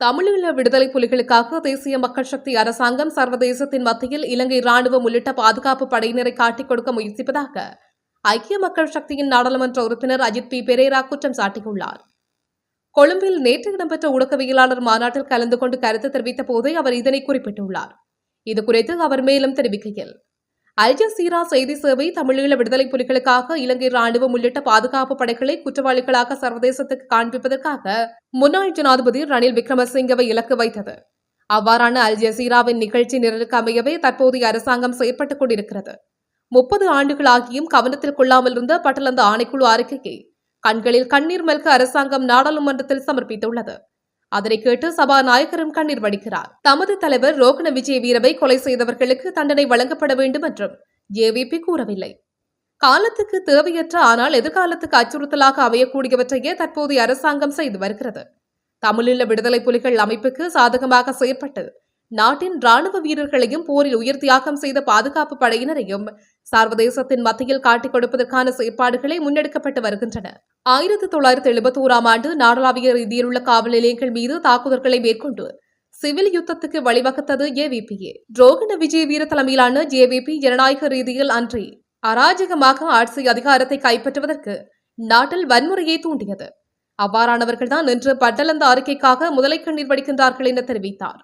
தமிழீழ விடுதலை புலிகளுக்காக தேசிய மக்கள் சக்தி அரசாங்கம் சர்வதேசத்தின் மத்தியில் இலங்கை ராணுவம் உள்ளிட்ட பாதுகாப்பு படையினரை காட்டிக் கொடுக்க முயற்சிப்பதாக ஐக்கிய மக்கள் சக்தியின் நாடாளுமன்ற உறுப்பினர் அஜித் பி. பெரேரா குற்றம் சாட்டியுள்ளார். கொழும்பில் நேற்று இடம்பெற்ற ஊடகவியலாளர் மாநாட்டில் கலந்து கொண்டு கருத்து தெரிவித்த போதே அவர் இதனை குறிப்பிட்டுள்ளார். இதுகுறித்து அவர் மேலும் தெரிவிக்கையில் அல் ஜசீரா செய்தி சேவை தமிழீழ விடுதலை புலிகளுக்காக இலங்கை ராணுவம் உள்ளிட்ட பாதுகாப்பு படைகளை குற்றவாளிகளாக சர்வதேசத்துக்கு காண்பிப்பதற்காக முன்னாள் ஜனாதிபதி ரணில் விக்ரமசிங்கவை இலக்கு வைத்தது. அவ்வாறான அல் ஜசீராவின் நிகழ்ச்சி நிரலுக்கு அமையவே தற்போதைய அரசாங்கம் செயற்பட்டுக் கொண்டிருக்கிறது. முப்பது ஆண்டுகளாகியும் கவனத்தில் கொள்ளாமல் இருந்த பட்டலந்த ஆணைக்குழு அறிக்கையை கண்களில் கண்ணீர் மல்க அரசாங்கம் நாடாளுமன்றத்தில் சமர்ப்பித்துள்ளது. அதனை கேட்டு சபாநாயகரும் கண்ணீர் வடிக்கிறார். தமது தலைவர் ரோகண விஜய் வீரவை கொலை செய்தவர்களுக்கு தண்டனை வழங்கப்பட வேண்டும் என்றும் ஜேவிபி கூறவில்லை. காலத்துக்கு தேவையற்ற ஆனால் எதிர்காலத்துக்கு அச்சுறுத்தலாக அமையக்கூடியவற்றையே தற்போதைய அரசாங்கம் செய்து வருகிறது. தமிழீழ விடுதலை புலிகள் அமைப்புக்கு சாதகமாக செயற்பட்டு நாட்டின் ராணுவ வீரர்களையும் போரில் உயிர் தியாகம் செய்த பாதுகாப்பு படையினரையும் சர்வதேசத்தின் மத்தியில் காட்டிக் கொடுப்பதற்கான செயற்பாடுகளை முன்னெடுக்கப்பட்டு வருகின்றன. ஆயிரத்தி தொள்ளாயிரத்தி எழுபத்தி ஓராம் ஆண்டு நாடளாவிய ரீதியில் உள்ள காவல் நிலையங்கள் மீது தாக்குதல்களை மேற்கொண்டு சிவில் யுத்தத்துக்கு வழிவகுத்தது ஏவிபிஏ ரோகண விஜய் வீர தலைமையிலான ஜேவிபி ஜனநாயக ரீதியில் அன்றி அராஜகமாக ஆட்சி அதிகாரத்தை கைப்பற்றுவதற்கு நாட்டில் வன்முறையை தூண்டியது. அவ்வாறானவர்கள்தான் இன்று பட்டலந்த அறிக்கைக்காக முதலை கண்ணீர் வடிக்கின்றார்கள் என தெரிவித்தார்.